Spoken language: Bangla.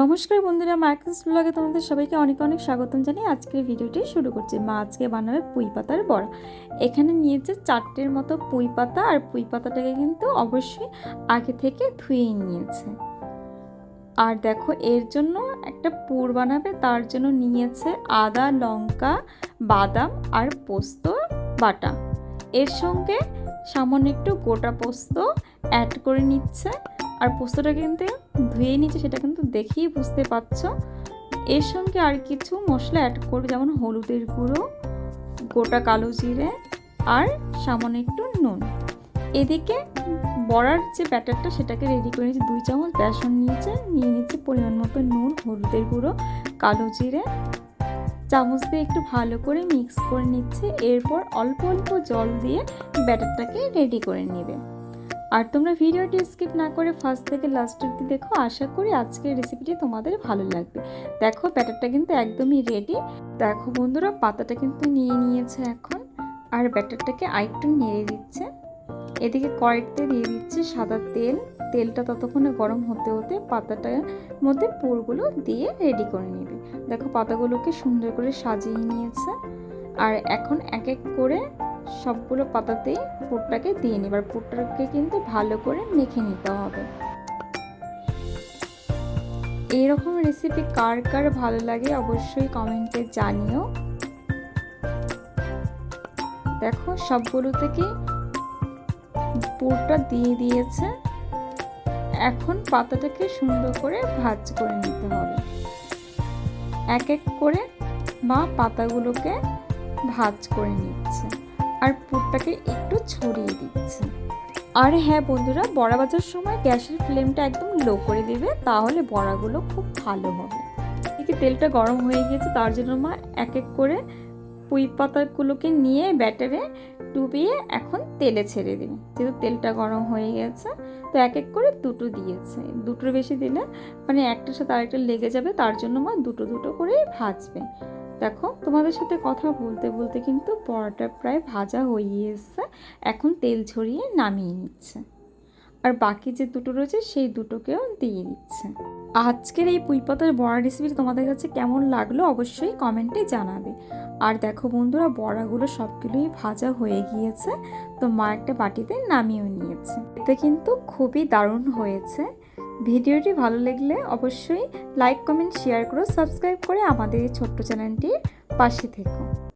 নমস্কার বন্ধুরা, মার্কেস ব্লগে তোমাদের সবাইকে অনেক অনেক স্বাগতম জানিয়ে আজকের ভিডিওটি শুরু করছি। মা আজকে বানাবে পুঁই পাতার বড়া। এখানে নিয়েছে চারটের মতো পুঁই পাতা আর পুঁই পাতাটাকে কিন্তু অবশ্যই আগে থেকে ধুয়ে নিয়েছে। আর দেখো, এর জন্য একটা পুর বানাবে, তার জন্য নিয়েছে আদা, লঙ্কা, বাদাম আর পোস্ত বাটা। এর সঙ্গে সামান্য একটু গোটা পোস্ত অ্যাড করে নিচ্ছে। আর পোস্তটা কিন্তু ধুয়ে নিচ্ছে সেটা কিন্তু দেখেই বুঝতে পারছ। এর সঙ্গে আর কিছু মশলা অ্যাড করবে, যেমন হলুদের গুঁড়ো, গোটা কালো জিরে, আর সামান্য একটু নুন। এদিকে বড়ার যে ব্যাটারটা, সেটাকে রেডি করে নিয়েছে। দুই চামচ বেসন নিয়েছে, নিয়ে নিচ্ছে পরিমাণ মতো নুন, হলুদের গুঁড়ো, কালো জিরে। চামচ দিয়ে একটু ভালো করে মিক্স করে নিচ্ছে। এরপর অল্প অল্প জল দিয়ে ব্যাটারটাকে রেডি করে নেবে। আর তোমরা ভিডিওটি স্কিপ না করে ফার্স্ট থেকে লাস্ট অব্দি দেখো, আশা করি আজকের রেসিপিটি তোমাদের ভালো লাগবে। দেখো ব্যাটারটা কিন্তু একদমই রেডি দেখো বন্ধুরা, পাতাটা কিন্তু নিয়ে নিয়েছে এখন। আর ব্যাটারটাকে আরেকটু নেড়ে দিচ্ছে। এদিকে কড়াইতে দিয়ে দিচ্ছে সাদা তেল। তেলটা ততক্ষণে গরম হতে হতে পাতাটার মধ্যে পুরগুলো দিয়ে রেডি করে নেবে। দেখো, পাতাগুলোকে সুন্দর করে সাজিয়ে নিয়েছে। আর এখন এক এক করে সবগুলো পাতাতেই পুরটাকে দিয়ে নিই। এবার পুরটাকে কিন্তু ভালো করে মেখে নিতে হবে। এইরকম রেসিপি কার কার ভালো লাগে অবশ্যই কমেন্টে জানিও। দেখো, সবগুলো থেকে পুরটা দিয়ে দিয়েছে। এখন পাতাটাকে সুন্দর করে ভাজ করে নিতে হবে। এক এক করে মা পাতাগুলোকে ভাজ করে নিচ্ছে। আর পুরটাকে একটু ছড়িয়ে দিচ্ছে। আর হ্যাঁ বন্ধুরা, বড়া বাজার সময় গ্যাসের ফ্লেমটা একদম লো করে দেবে, তাহলে বড়াগুলো খুব ভালো হবে। এদিকে তেলটা গরম হয়ে গিয়েছে, তার জন্য মা এক এক করে পুঁই পাতাগুলোকে নিয়ে ব্যাটারে ডুবিয়ে এখন তেলে ছেড়ে দেবে যেহেতু তেলটা গরম হয়ে গেছে, তো এক এক করে দুটো দিয়েছে। দুটোর বেশি দিলে মানে একটার সাথে আরেকটা লেগে যাবে, তার জন্য মা দুটো দুটো করে ভাজবে। দেখো, তোমাদের সাথে কথা বলতে বলতে কিন্তু বড়াটা প্রায় ভাজা হয়ে এসছে এখন তেল ছড়িয়ে নামিয়ে নিচ্ছে। আর বাকি যে দুটো রয়েছে, সেই দুটোকেও দিয়ে দিচ্ছে। আজকের এই পুঁই পাতার বড়া রেসিপি তোমাদের কাছে কেমন লাগল অবশ্যই কমেন্টে জানাবে। আর দেখো বন্ধুরা, বড়াগুলো সবগুলোই ভাজা হয়ে গিয়েছে। তো মা একটা বাটিতে নামিয়েও নিয়েছে। এতে কিন্তু খুবই দারুণ হয়েছে। ভিডিওটি ভালো লাগলে অবশ্যই লাইক, কমেন্ট, শেয়ার করো, সাবস্ক্রাইব করে আমাদের এই ছোট্ট চ্যানেলটির পাশে থেকো।